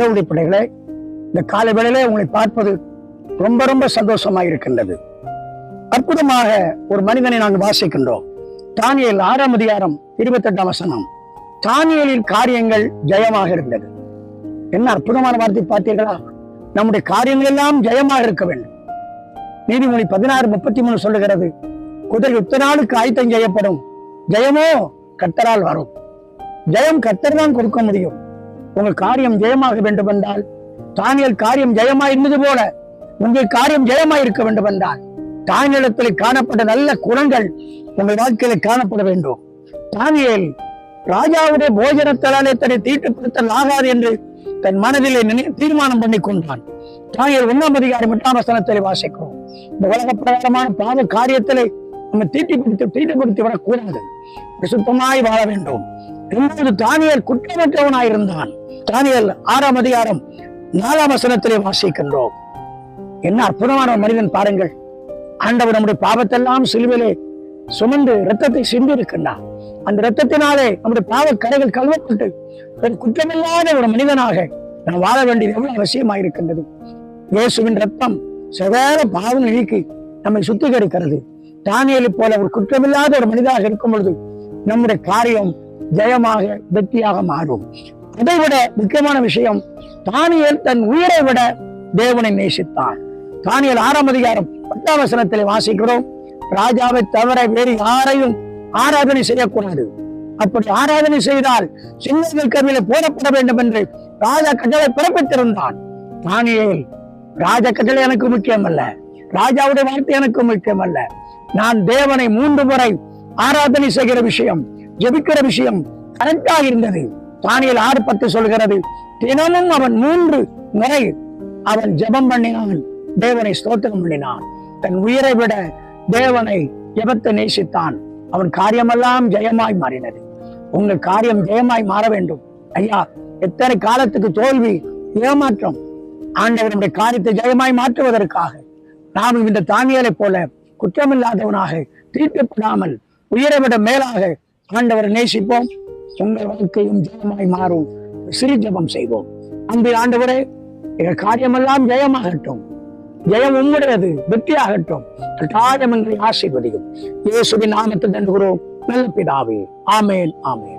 கடவுளுடைய பிள்ளைகளை இந்த காலை வேளையில உங்களை பார்ப்பது ரொம்ப ரொம்ப சந்தோஷமாக இருக்கின்றது. அற்புதமாக ஒரு மனிதனை நாங்கள் வாசிக்கின்றோம். தானியல் ஆறாம் அதிகாரம் இருபத்தெட்டாம் வசனம். தானியலின் காரியங்கள் ஜெயமாக இருந்தது. என்ன அற்புதமான வார்த்தை பார்த்தீர்களா? நம்முடைய காரியங்கள் எல்லாம் ஜெயமாக இருக்க வேண்டும். நீதிமொழி பதினாறு முப்பத்தி மூணு சொல்லுகிறது குதிரை யுத்த நாளுக்கு ஆயத்தம் செய்யப்படும். ஜெயமோ கர்த்தரால் வரும். ஜெயம் கர்த்தர் தான் கொடுக்க முடியும். உங்கள் காரியம் ஜெயமாக வேண்டும் என்றால் தானியல் காரியம் ஜெயமாய் இருந்தது போல உங்கள் காரியம் ஜெயமாய் இருக்க வேண்டும் என்றால் தானியலத்தில் காணப்பட்ட நல்ல குணங்கள் உங்கள் வாழ்க்கையில காணப்பட வேண்டும். தானியல் ராஜாவுடைய போஜனத்தாலே தன்னை தீட்டுப்படுத்தல் ஆகாது என்று தன் மனதிலே நினை- தீர்மானம் பண்ணி கொண்டான். தானியல் ஒன்றாம் அதிகாரம் எட்டாம் வசனத்தில் வாசிக்கிறோம். இந்த உலக பிரகாரமான பாவ காரியத்திலே நம்ம தீட்டிப்படுத்தி தீட்டுப்படுத்தி விடக்கூடாது. சுத்தமாய் வாழ வேண்டும். இரண்டாவது தானியல் குற்றமற்றவனாய் இருந்தான் தானியல் ஆறாம் அதிகாரம் நாலாம் வசனத்திலே வாசிக்கின்றோம். என்ன அற்புதமான மனிதன் பாருங்கள். ஆண்டவர் நம்முடைய பாவத்தெல்லாம் சிலுவிலே சுமந்து ரத்தத்தை சிந்தி இருக்கின்றார் அந்த ரத்தத்தினாலே நம்முடைய பாவ கடைகள் கழுவப்பட்டு குற்றமில்லாத ஒரு மனிதனாக நாம் வாழ வேண்டியது எவ்வளவு அவசியமாக இருக்கின்றது இயேசுவின் ரத்தம் சகல பாவம் நீக்கி நம்மை சுத்திகரிக்கிறது. தானியலை போல ஒரு குற்றமில்லாத ஒரு மனிதனாக இருக்கும் பொழுது நம்முடைய காரியம் ஜெயமாக வெற்றியாக மாறும். அதை விட முக்கியமான விஷயம் தானியல் தன் உயிரை விட தேவனை நேசித்தான். தானியல் ஆறாம் அதிகாரம் பத்தாம் வசனத்திலே வாசிக்கிறோம் ராஜாவை தவிர வேறு யாரையும் ஆராதனை செய்யக்கூடாது. அப்படி ஆராதனை செய்தால் சிங்கங்கள் கருவில போடப்பட வேண்டும் என்று ராஜா கட்டளை பிறப்பித்திருந்தான். தானியேல் ராஜ கட்டளை எனக்கு முக்கியம் அல்ல ராஜாவுடைய வார்த்தை எனக்கு முக்கியம் அல்ல நான் தேவனை மூன்று முறை ஆராதனை செய்கிற விஷயம் ஜெபிக்கிற விஷயம் கரெக்டாக இருந்தது. தானியல் ஆறு பத்து சொல்கிறது தினமும் அவன் மூன்று முறை அவன் ஜெபம் பண்ணினான். தேவனை ஸ்தோத்திரம் பண்ணினான். தன் உயிரை விட தேவனை ஜெபத்தை நேசித்தான். அவன் காரியமெல்லாம் ஜெயமாய் மாறினது. உங்கள் காரியம் ஜெயமாய் மாற வேண்டும். ஐயா எத்தனை காலத்துக்கு தோல்வி ஏமாற்றம். ஆண்டவருடைய காரியத்தை ஜெயமாய் மாற்றுவதற்காக நாமும் இந்த தானியலை போல குற்றமில்லாதவனாக தீர்க்கப்படாமல் உயிரை விட மேலாக ஆண்டவரை நேசிப்போம். உங்கள் வாழ்க்கையும் ஜெயமாய் மாறும். சிறு ஜபம் செய்வோம். அன்பில் ஆண்டவரே எங்கள் காரியமெல்லாம் ஜெயமாகட்டும். ஜெயம் உம்முடையது வெற்றியாகட்டும். கட்டாயம் என்று ஆசீர்வதியும். இயேசுவின் நாமத்தில் நன்றுகிறோம் நல்ல பிதாவே. ஆமேன் ஆமேன்.